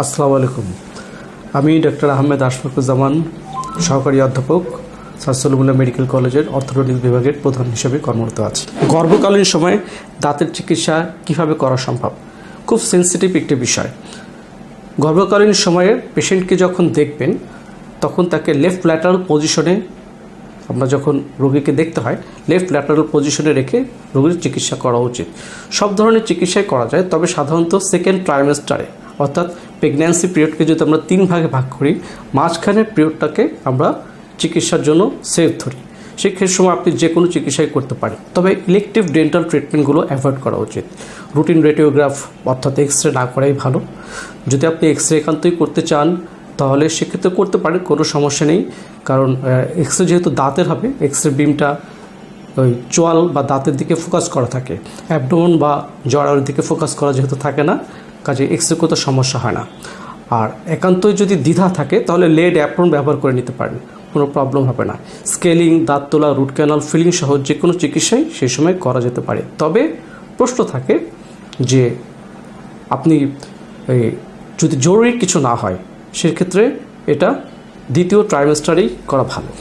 আসসালামু আলাইকুম। আমি ডক্টর আহমেদ আশফাকুজ্জামান, সহকারী অধ্যাপক সাসলুমুল্লাহ মেডিকেল কলেজের অর্থনৈতিক বিভাগের প্রধান হিসেবে কর্মরত আছি। গর্ভকালীন সময়ে দাঁতের চিকিৎসা কীভাবে করা সম্ভব? খুব সেন্সিটিভ একটি বিষয়। গর্ভকালীন সময়ে পেশেন্টকে যখন দেখবেন, তখন তাকে লেফট ল্যাটারাল পজিশনে আমরা যখন রোগীকে দেখতে হয় লেফট ল্যাটারাল পজিশনে রেখে রোগীর চিকিৎসা করা উচিত। সব ধরনের চিকিৎসাই করা যায়, তবে সাধারণত সেকেন্ড ট্রাইমেস্টারে অর্থাৎ প্রেগন্যান্সি পিরিয়ডকে যদি আমরা তিন ভাগে ভাগ করি মাঝখানের পিরিয়ডটাকে আমরা চিকিৎসার জন্য সেফ ধরি। সেক্ষেত্রে সময় আপনি যে কোনো চিকিৎসাই করতে পারেন। তবে ইলেকটিভ ডেন্টাল ট্রিটমেন্টগুলো অ্যাভয়েড করা উচিত। রুটিন রেডিওগ্রাফ অর্থাৎ এক্স রে না করাই ভালো। যদি আপনি এক্স রে একান্তই করতে চান, তাহলে সেক্ষেত্রে করতে পারেন, কোনো সমস্যা নেই। কারণ এক্স রে যেহেতু দাঁতের হবে এক্স রে বিমটা ওই চোয়াল বা দাঁতের দিকে ফোকাস করা থাকে। অ্যাবডোমন বা জড়ার দিকে ফোকাস করা যেহেতু থাকে না কাজে এক্স রে করতে সমস্যা হয় না। আর একান্তই যদি দ্বিধা থাকে, তাহলে লেড অ্যাপ্রন ব্যবহার করে নিতে পারেন। কোনো প্রবলেম হবে না। স্কেলিং, দাঁত তোলা, রুট ক্যানাল ফিলিং সহ যে কোনো চিকিৎসাই সেই সময় করা যেতে পারে। তবে প্রশ্ন থাকে যে আপনি যদি জরুরি কিছু না হয়, সেক্ষেত্রে এটা দ্বিতীয় ট্রাইমেস্টারেই করা ভালো।